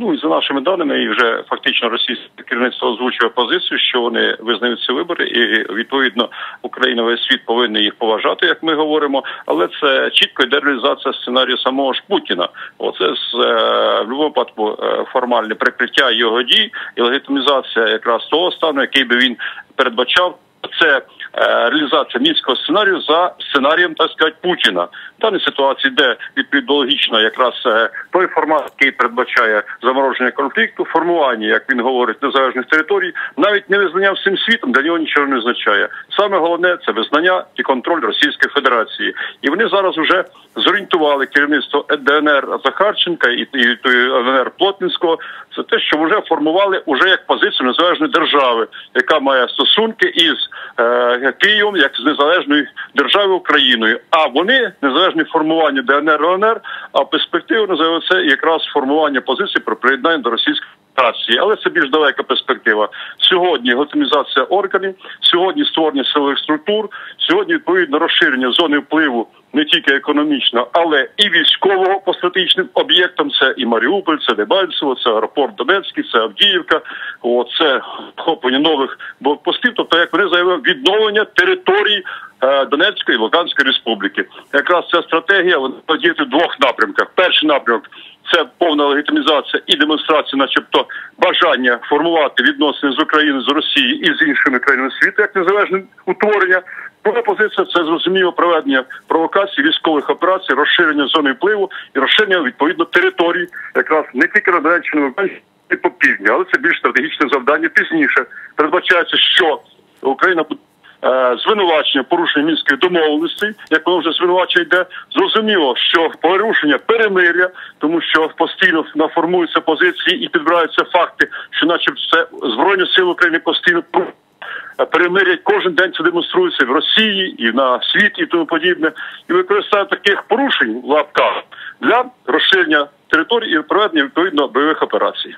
ну і за нашими даними, і вже фактично російське керівництво озвучує позицію, що вони визнають ці вибори, і відповідно Україна весь світ повинен їх поважати, як ми говоримо. Але це чітко йде реалізація сценарію самого ж Путіна. Оце з е, в будь-якому випадку е, формальне прикриття його дій і легітимізація якраз того стану, який би він передбачав. Це е, реалізація мінського сценарію за сценарієм так сказати, Путіна. В даній ситуації, де відповідно логічно якраз е, той формат, який передбачає замороження конфлікту, формування, як він говорить, незалежних територій, навіть не визнання всім світом для нього нічого не означає. Саме головне це визнання і контроль Російської Федерації, і вони зараз вже зорієнтували керівництво ДНР Захарченка і, ДНР Плотницького. Це те, що вже формували уже як позицію незалежної держави, яка має стосунки із Києвом як з незалежною державою Україною. А вони незалежні формування ДНР ЛНР, а перспективно за це якраз формування позиції про приєднання до Російської Федерації. Але це більш далека перспектива. Сьогодні готимізація органів, сьогодні створення силових структур, сьогодні відповідно розширення зони впливу не тільки економічно, але і військового по стратегічним об'єктам. Це і Маріуполь, це Дебальцево, це аеропорт Донецький, це Авдіївка. О, це охоплення нових блокпостів. Тобто, як вони заявили, відновлення територій е, Донецької і Луганської республіки. Якраз ця стратегія вона діяти в двох напрямках. Перший напрямок це повна легітимізація і демонстрація, начебто, бажання формувати відносини з Україною з Росією і з іншими країнами світу, як незалежне утворення. Друга позиція це зрозуміло проведення провокацій, військових операцій, розширення зони впливу і розширення відповідно територій, якраз не тільки на Донеччині, і по півдні, але це більш стратегічне завдання. Пізніше передбачається, що Україна буде. Е, Звинувачення порушення мінських домовленостей, як воно вже звинувачення йде, зрозуміло, що порушення перемиря, тому що постійно наформуються позиції і підбираються факти, що, начебто, це збройні сили України постійно перемирять кожен день це демонструється в Росії і на світі, і тому подібне, і використання таких порушень в лапках для розширення території і проведення відповідно бойових операцій.